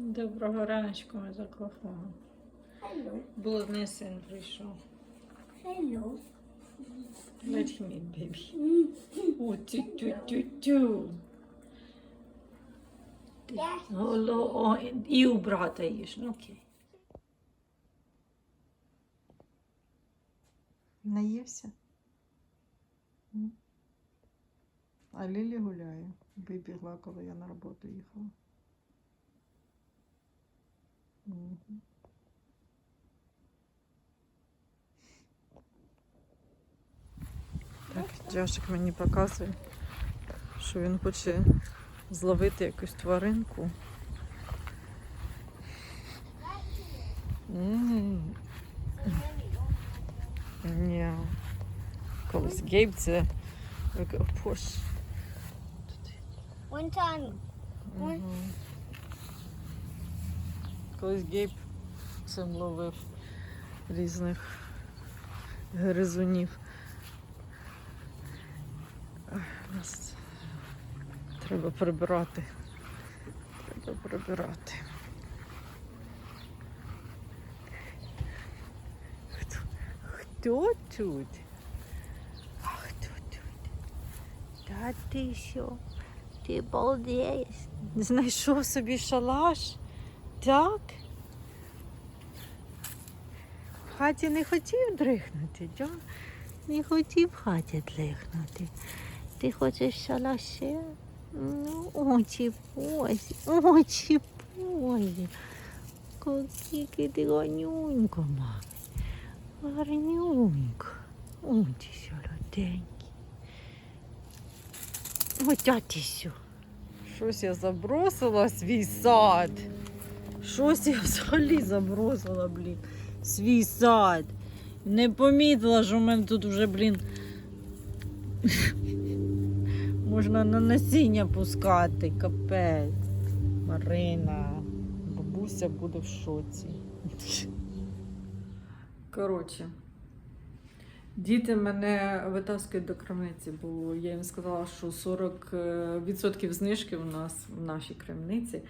Доброго раночку, ми за кофом. Блудний син прийшов. Hello. Let him eat, baby. О, тю-тю-тю-тю. Голо, о, і у брата їж, ну окей. Наївся? А Лілі гуляє. Вибігла, коли я на роботу їхала. Так, Джашик мені показує, що він хоче зловити якусь тваринку. Ні. Колись Гейб це як пош. One time. Ой. Мгм. Колись Гейб цим ловив різних гризунів. Нас Треба прибирати. Треба прибирати. Хто, хто тут? А хто тут? Та ти що? Ти балдієш? Знайшов собі шалаш? Так? В хаті не хотів дрихнути, да? Не хотів хаті дрихнути. Ти хочеш в шалаші? Ну, очі позі, очі позі. Какий ти гарнюнько, мами. Гарнюнько. Очі ти що. Щось я забросила свій сад. Щось я взагалі забросила, блін. Свій сад. Не помітила, що в мене тут вже, блін. Можна на насіння пускати, капець. Марина. Бабуся буде в шоці. Коротше. Діти мене витаскують до крамниці, бо я їм сказала, що 40% знижки у нас в нашій крамниці.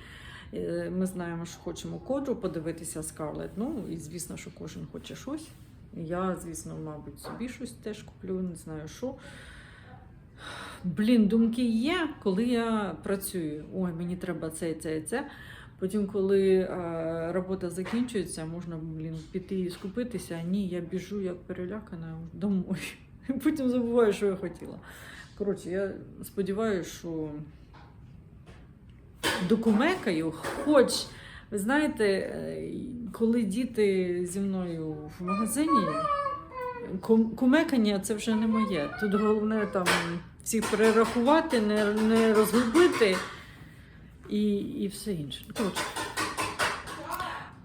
Е, Ми знаємо, що хочемо коджу подивитися Скарлет. Ну і звісно, що кожен хоче щось. Я, звісно, мабуть, собі щось теж куплю, не знаю що. Блін, думки є, коли я працюю. Ой, мені треба це, це і це. Потім, коли е, робота закінчується, можна блін, піти і скупитися. Ні, я біжу як перелякана домой. Потім забуваю, що я хотіла. Коротше, я сподіваюся, що докумекаю, хоч, ви знаєте, е, коли діти зі мною в магазині, кумекання це вже не моє. Тут головне там всіх перерахувати, не, не розгубити і, і все інше. Коротше,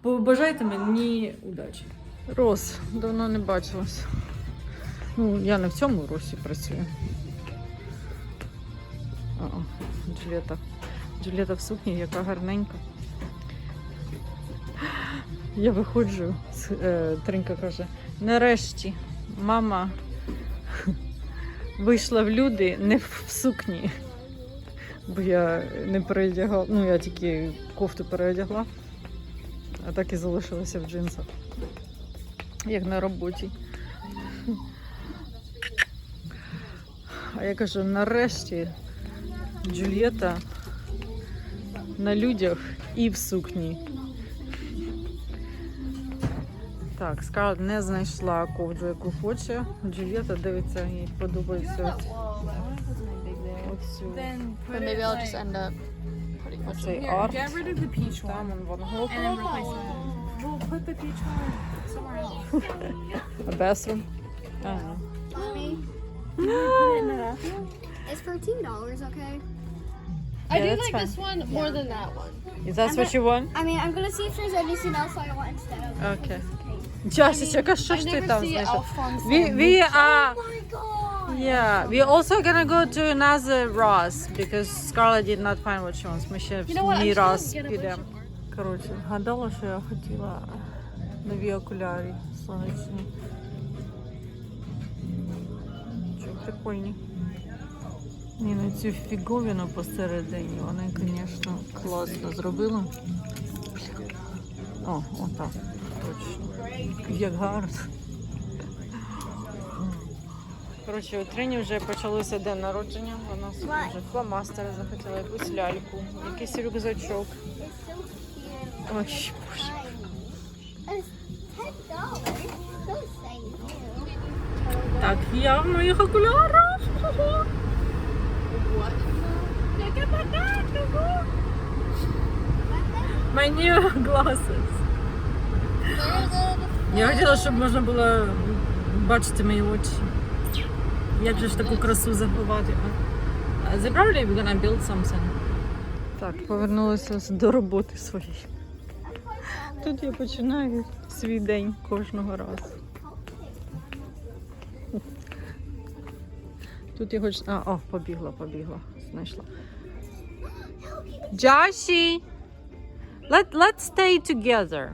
побажайте мені удачі. Рос, давно не бачилась. Ну, я не в цьому росі працюю. А, Джуліета. Джуліета в сукні, яка гарненька. Я виходжу, е, Тринка каже, нарешті мама вийшла в люди не в сукні. Бо я не переодягала, ну я тільки кофту переодягла, а так і залишилася в джинсах. Як на роботі. А я кажу, нарешті Джульєта на людях і в сукні. Так, Скарлет не знайшла ковдру, яку хоче. Джульєта дивиться, їй подобається ось- оцю. Then put But it maybe I'll like, just end up putting much Оцей here, арт. get rid of the peach Там one он Ван Гог. and then replace it. We'll put the peach one somewhere else. A bathroom. Ага. Mommy, Put it in the bathroom. it's fourteen dollars, okay? I Yeah, do that's like fine. this one more than that one. Is that what you want? I mean, I'm gonna see if there's anything else I want instead of. Okay. Джасічка, що I ж ти never там see знайшов? elf on We, some we are, Oh my god! yeah, we also gonna go to another Ross because Scarlett did not find what she wants. Ми ще в You know what? I'm мій just gonna раз get a bunch підемо. of more. Коротше, гадала, що я хотіла нові окуляри сонячні. Що, прикольні. Ні, ну цю фіговину посередині, вони, звісно, класно зробили. О, отак. Точно. Як гарно. Коротше, у Трині вже почалося день народження. Вона собі вже фломастери захотіла якусь ляльку, якийсь рюкзачок. Ой, боже. Так, я в моїх окулярах. My new glasses. Я хотіла, щоб можна було бачити мої очі. Як же ж таку красу заховати? They probably gonna build something. Так, повернулася до роботи своєї. Тут я починаю свій день кожного разу. Тут я хоч. А, о, побігла, побігла. Знайшла. Джаші! Let, let's stay together.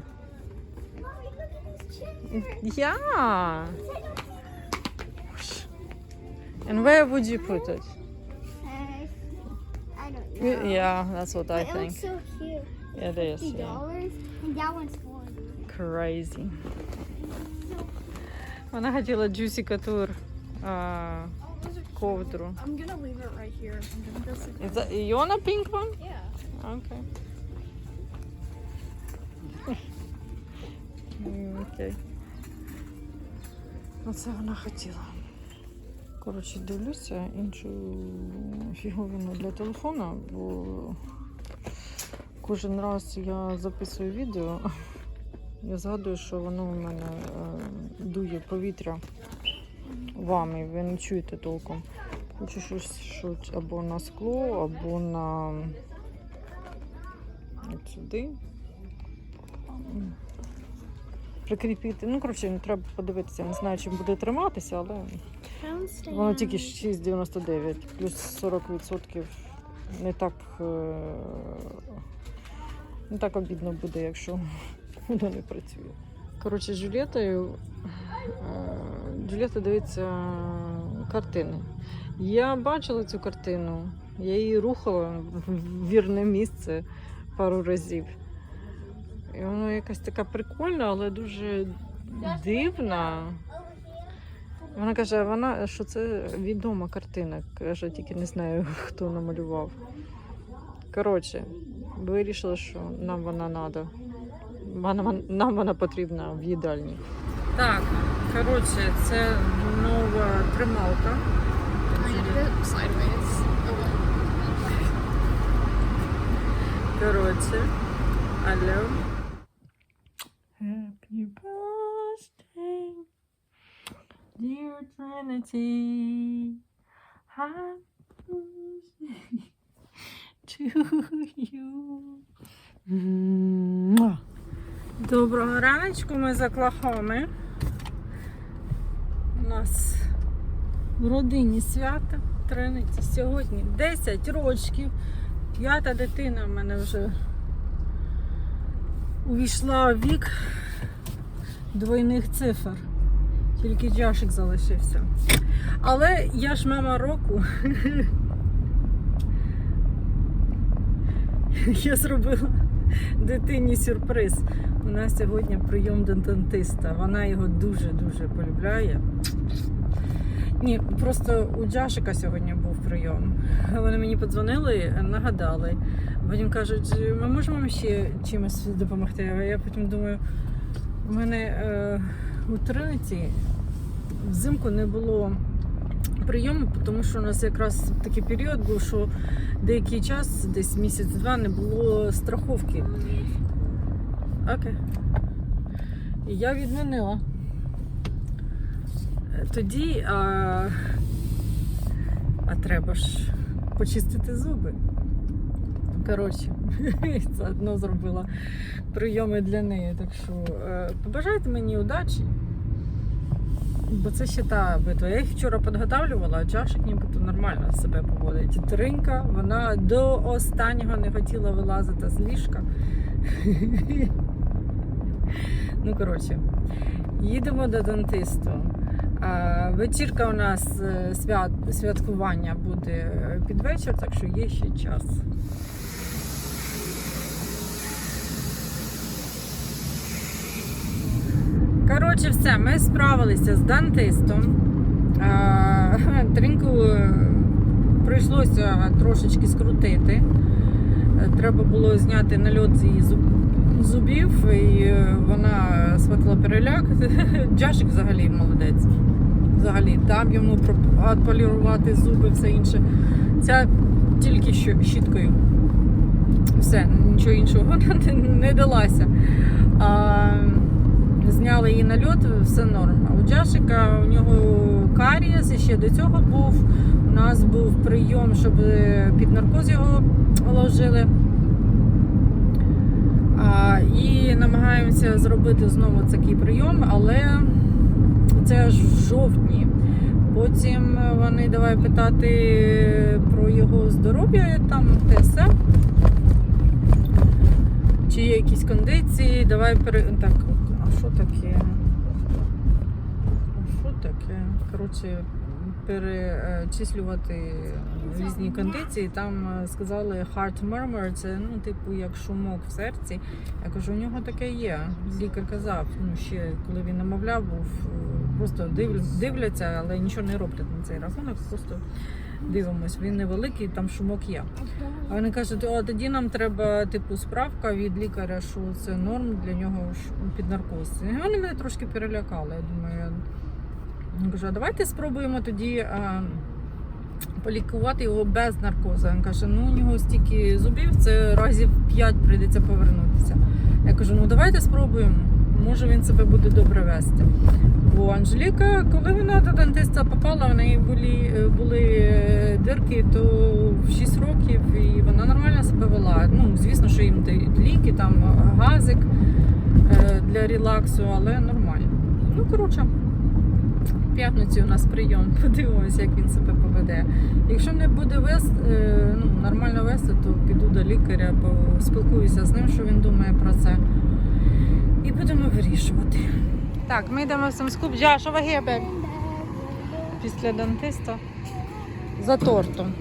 Mommy, look at this chair. Yeah. And where would you put it? Uh, I don't know. Yeah, that's what I But it think. looks so cute. It is. Fifty Yeah. dollars, and that one's forty. Crazy. Вона хотіла Juicy Couture а, Ковдру. I'm gonna leave it right here. I'm gonna go sit Is that, you want a pink one? Yeah. Okay. М, Окей. Оце вона хотіла. Коротше, дивлюся іншу фіговину для телефона, бо кожен раз я записую відео, я згадую, що воно у мене е, дує повітря вами, ви не чуєте толком. Хочу щось що або на скло, або на от сюди. Прикріпити. Ну, коротше, треба подивитися. Не знаю, чим буде триматися, але воно тільки 6,99, плюс 40% не так, е, не так обідно буде, якщо воно не працює. Коротше, з Е, дивиться картини. Я бачила цю картину, я її рухала в вірне місце пару разів. І вона якась така прикольна, але дуже дивна. Вона каже, вона, що це відома картина. Каже, тільки не знаю, хто намалював. Коротше, вирішила, що нам вона треба. Нам вона потрібна в їдальні. Так, коротше, це нова трималка. I did it sideways. Oh well. Коротше, алло. Happy birthday, dear Trinity. Happy birthday to you. Муа. Доброго раночку, ми з Оклахоми. У нас в родині свята Триниці. Сьогодні 10 років. П'ята дитина в мене вже увійшла в вік двойних цифр. Тільки Джашик залишився. Але я ж мама року. Я зробила дитині сюрприз. У нас сьогодні прийом до дентиста. Вона його дуже-дуже полюбляє. Ні, просто у Джашика сьогодні був прийом. Вони мені подзвонили, нагадали. Потім кажуть, ми можемо ще чимось допомогти. А я потім думаю, у мене е, у Триниці взимку не було прийому, тому що у нас якраз такий період був, що деякий час, десь місяць-два, не було страховки. Окей. І я відмінила. Тоді, а, а треба ж почистити зуби. Коротше, заодно зробила прийоми для неї. Так що е, побажайте мені удачі. Бо це ще та битва. Я їх вчора підготавлювала, а чашик нібито нормально себе поводить. Тринька, вона до останнього не хотіла вилазити з ліжка. Ну, коротше, їдемо до дентисту. А, Вечірка у нас е, свят, святкування буде під вечір, так що є ще час. Коротше, все, ми справилися з дантистом. Тринку е, прийшлося трошечки скрутити. Е, Треба було зняти нальот з її зуб- зубів, і е, вона схватила переляк. Джашик взагалі молодець. Взагалі, там йому проп- зуби, все інше. Ця тільки що щіткою. Все, нічого іншого вона не, далася. А, зняли її нальот, все норм. А у Джашика у нього карієс і ще до цього був. У нас був прийом, щоб під наркоз його ложили. І намагаємося зробити знову такий прийом, але це аж в жовтні. Потім вони давай питати про його здоров'я, там все. Чи є якісь кондиції, давай пере... Так, а що таке? А що таке? Коротше, перечислювати різні кондиції. Там е, сказали heart murmur, це ну, типу, як шумок в серці. Я кажу, у нього таке є. Лікар казав, ну ще коли він намовляв, був е, просто дивляться, але нічого не роблять на цей рахунок. Просто дивимось. Він невеликий, там шумок є. А вони кажуть, о, тоді нам треба типу справка від лікаря, що це норм для нього під наркоз. І вони мене трошки перелякали. Я думаю, я кажу, а давайте спробуємо тоді а, полікувати його без наркозу. Він каже, ну у нього стільки зубів, це разів 5 прийдеться повернутися. Я кажу, ну давайте спробуємо. Може він себе буде добре вести. Бо Анжеліка, коли вона до дантиста попала, в неї були, були е, дирки, то в 6 років і вона нормально себе вела. Ну, звісно, що їм дають ліки, там газик е, для релаксу, але нормально. Ну, коротше, п'ятниці у нас прийом. Подивимося, як він себе поведе. Якщо не буде вести, ну, нормально вести, то піду до лікаря, поспілкуюся з ним, що він думає про це. І будемо вирішувати. Так, ми йдемо в самскуп. Over here. Після дантиста за тортом.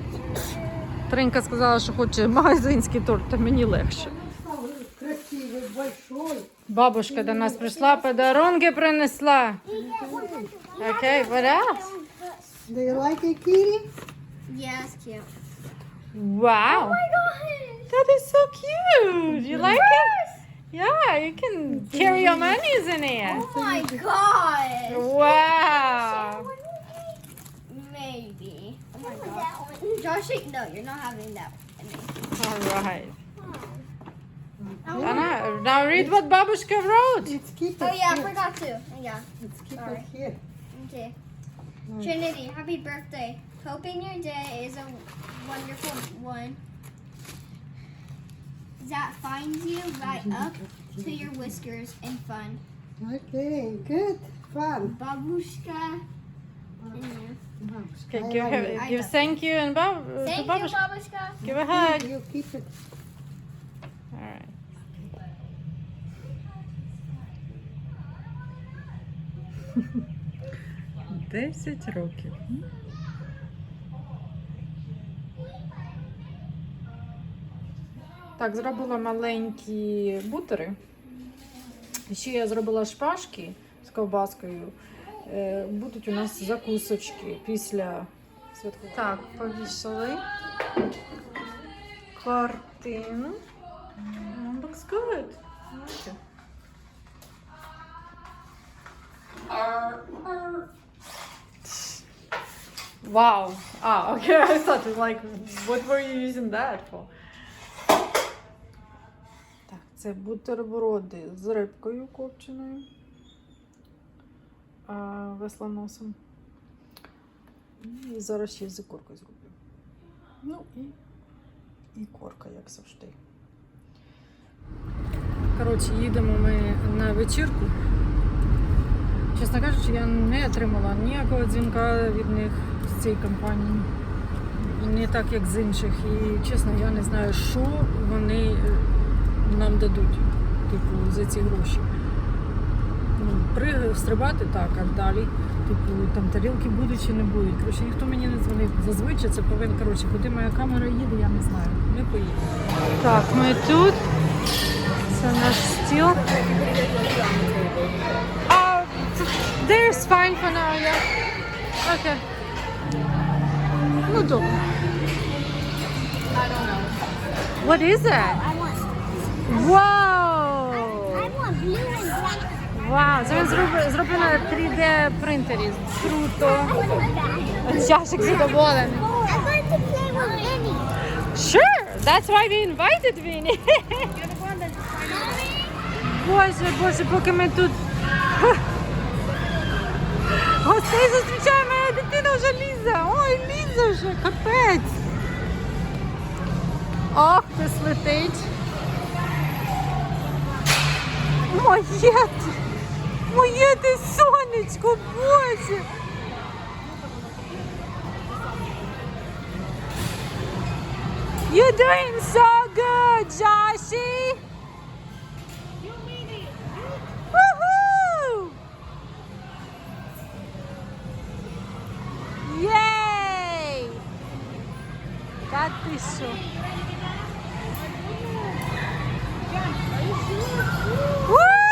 Тринка сказала, що хоче магазинський торт, то мені легше. Бабушка до нас прийшла, подарунки принесла. Okay, what else? Do you like it, Kitty? Yes, cute. Wow. Oh my gosh. That is so cute. You like yes. it? Yeah, you can carry your monies in it. Oh my gosh. Wow. Maybe. Oh my gosh. Josh, no, you're not having that All right. Anna, now read what Babushka wrote. Keep it Oh yeah, here. I forgot to. Yeah. It's keep Sorry. it here. Okay. Trinity, happy birthday. Hoping your day is a wonderful one that finds you right up to your whiskers in fun. Okay, good. Fun. Babushka. Okay, give her, it. give thank you and Bab, uh, Thank to you, Babushka. Babushka. Give a hug. You keep it. All right. Десять років. Так, зробила маленькі бутери. Ще я зробила шпажки з ковбаскою. Е, Будуть у нас закусочки після святкування. Так, повісили картину. Mm, looks good. Wow. Ah, okay. I thought like, what were you using that for? Так, це бутерброди з рибкою копченою. А, веслоносом. І зараз ще з ікоркою зроблю. Ну і, і корка, як завжди. Коротше, їдемо ми на вечірку. Чесно кажучи, я не отримала ніякого дзвінка від них з цієї компанії. Не так, як з інших. І чесно, я не знаю, що вони е, нам дадуть, типу, за ці гроші. Ну, стрибати так, а далі. Типу, там тарілки будуть чи не будуть. Коротше, ніхто мені не дзвонив. Зазвичай це повинен. Коротше, куди моя камера їде, я не знаю. Ми поїдемо. Так, ми тут. Це наш стіл. А There's fine for now, yeah. Okay. Ну. I don't know. What is it? I want. Вау! I want blue and black. Вау, це зробив 3D принтері. Круто. I want that. Чашик задоволений. Sure, that's why we invited Vinny. Боже, боже, поки ми тут гостей зустрічаємо, дитина вже лізе. Ой, лізе вже, капець. Ох, хтось летить. Моє ти, моє ти сонечко, боже. You're doing so good, Joshy. Та ти що?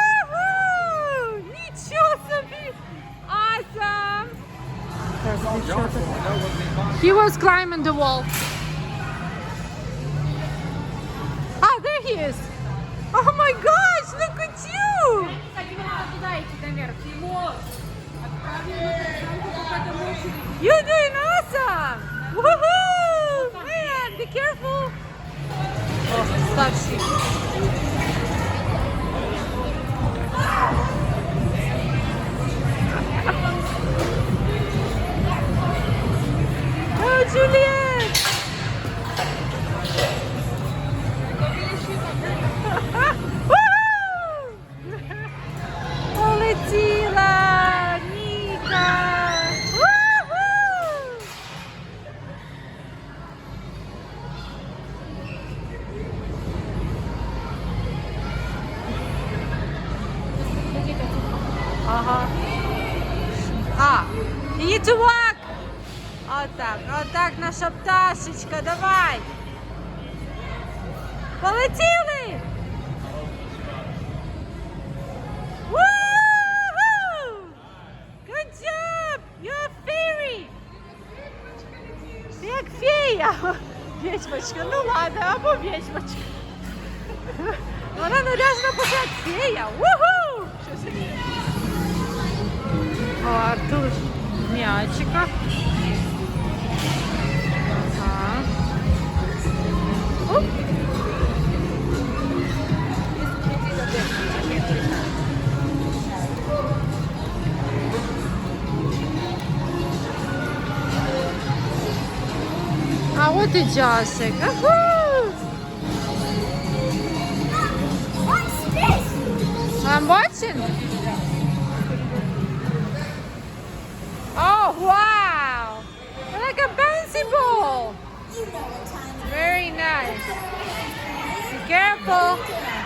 Woohoo! Нічого собі! Awesome! He was climbing the wall. Як фея! Відьмочка, ну ладно, або відьмочка. Вона наряжена поки як фея. Вуху! О, Артур в А от і Джасик. Аху! What's this? I'm watching. Oh, wow. Like a bouncy ball. You know what time it Very nice. Be careful.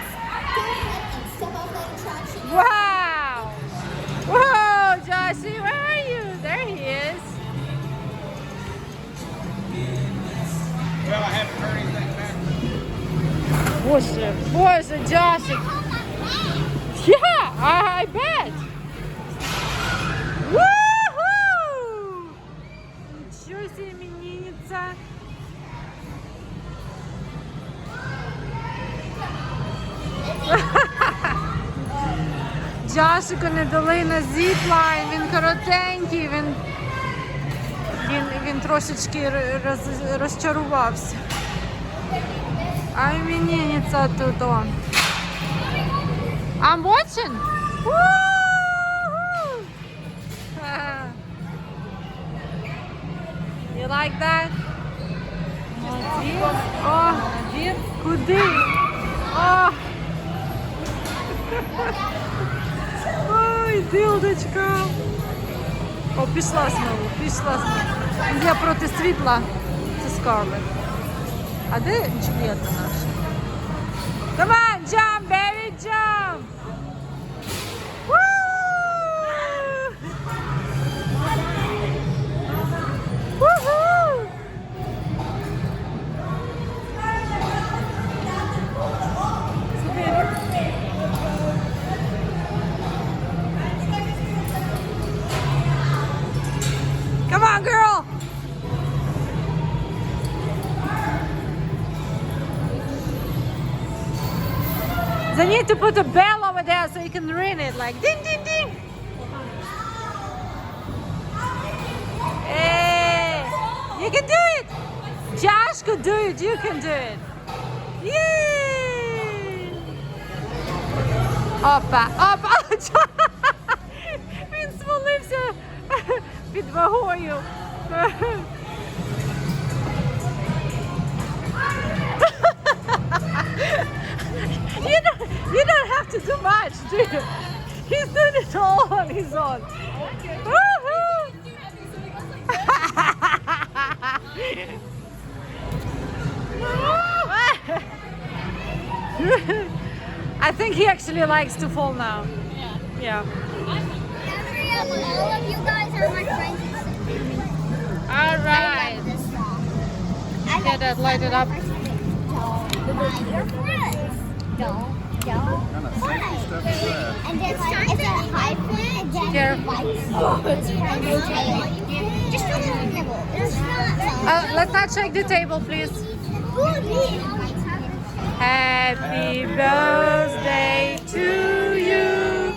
Боже, боже, Джасик. Yeah, I, bet. Woohoo! Ничего себе именинница. Джашику не дали на зіплайн, він коротенький, він, він, він трошечки роз, розчарувався. А именинница тут он. I'm watching. Woo-hoo! You like that? Молодець. О, куди? О. Ой, дилдочка. О, пішла знову, пішла знову. Я проти світла. Це Скарлет. А де Джульєта наша? Come on, jump, baby, jump! They need to put a bell over there so you can ring it like ding ding ding. Hey, you can do it. Josh could do it. You can do it. Yay! Опа, опа! Він звалився під вагою. You don't, you don't have to do much, do you? He's doing it all on his own. Woohoo! I think he actually likes to fall now. Yeah. Up, all of you guys are my friends. All I right. love this song. I Get love that lighted song. up. Your friends. Uh, let's not shake the table, please. Happy birthday to you.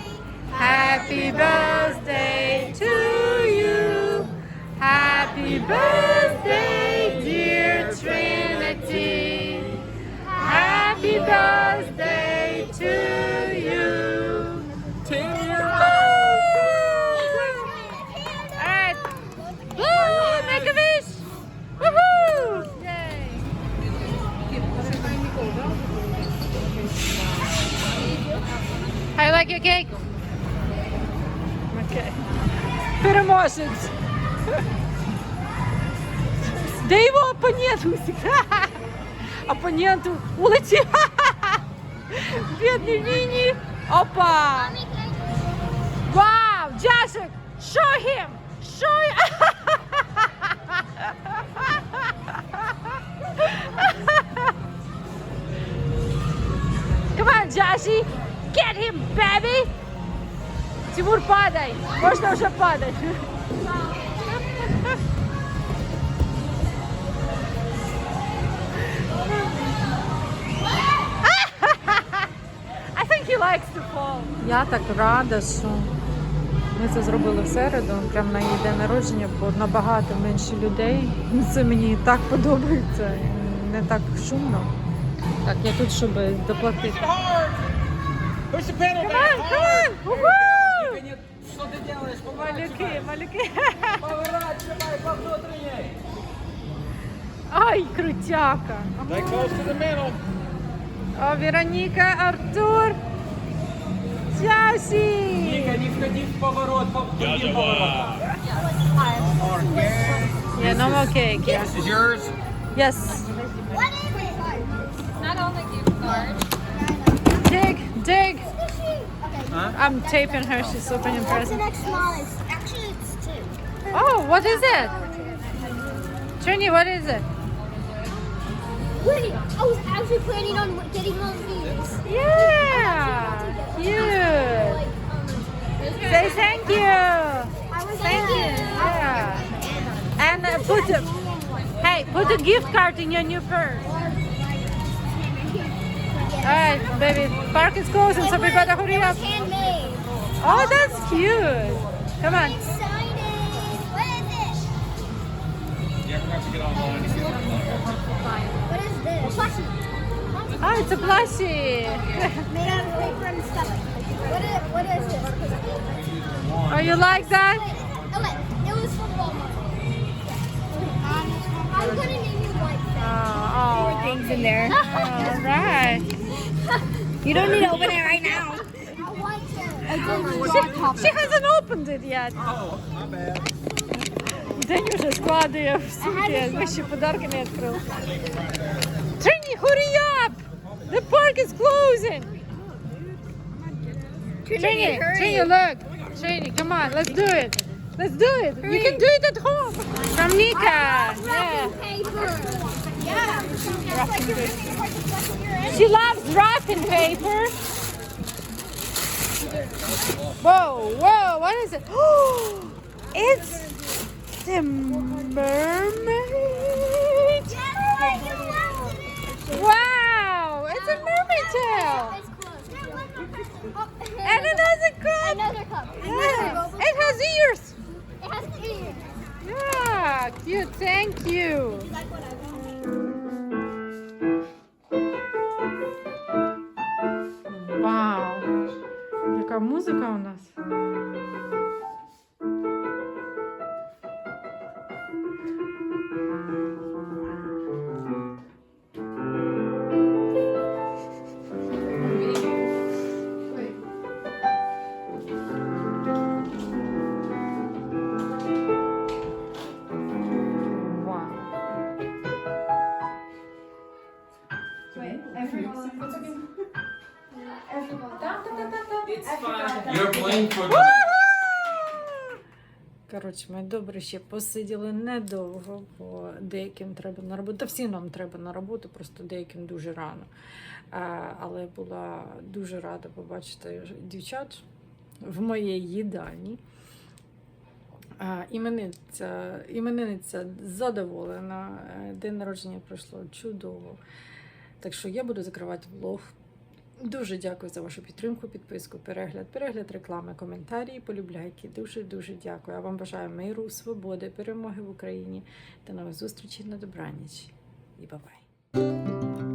Happy birthday to you. Happy birthday, Happy birthday to you. To you. All right. Woo! Make a wish! Woohoo! Yay! How you like your cake? Okay. Переможець. Де його опонент? Опоненту улетів. Бідний Вінні. Опа! Wow, Jessic, show him, show him. Come on, Joshy, get him, baby. Тимур, падай. Можно уже падать. Я так рада, що ми це зробили в середу, прямо на її день народження, бо набагато менше людей. Це мені так подобається, не так шумно. Так, я тут, щоб доплатити. Что ты делаешь? Малюки, малюки. Поворачивай по внутренней! Ай, крутяка. Stay close to the middle. О, Вероніка, Артур. Джасі. Ника, не входи в поворот, по другим поворотом. Yeah, no more cake, yeah. This is yours. Yes. What is it? Not only gift card. Dig, dig. Okay. Huh? I'm taping her, she's opening What's the present. next smallest? Actually, it's two. Oh, what is it? Trini, what is it? Wait, I was actually planning on getting one of these. Yeah, cute. Say thank you. I was Thank you. Yeah. And uh, put a, hey, put a gift card in your new purse. All right, baby. Park is closing, so we gotta hurry up. handmade. Oh, that's cute. Come on. Excited. What is it? Yeah, we're to get online What is this? Plushie. Oh, it's a plushie. Made out of paper and stuff. What is, what is this? Oh, you like that? Oh wait, it was from Walmart. I'm gonna name you White Oh, oh. Things in there. All right. You don't need to open it right now. White She hasn't opened it yet. Oh, my bad. День вже складує в сумки, ми ще подарки не відкрили. Trini, hurry up! The park is closing! Trini, Trini, look! Trini, come on, let's do it! Let's do it! You can do it at home! From Nika! Yeah. paper. She loves wrapping paper! Whoa, whoa, what is it? it's the mermaid! Wow! It's a mermaid tail! Коротше, ми добре ще посиділи недовго, бо деяким треба на роботу. Та всім нам треба на роботу, просто деяким дуже рано. Але була дуже рада побачити дівчат в моїй їдальні. А, іменинниця, іменинниця задоволена. Е, День народження пройшло чудово. Так що я буду закривати влог. Дуже дякую за вашу підтримку, підписку, перегляд, перегляд реклами, коментарі, полюбляйки. Дуже дуже дякую. Я вам бажаю миру, свободи, перемоги в Україні та нових зустрічей на добраніч. І бабай.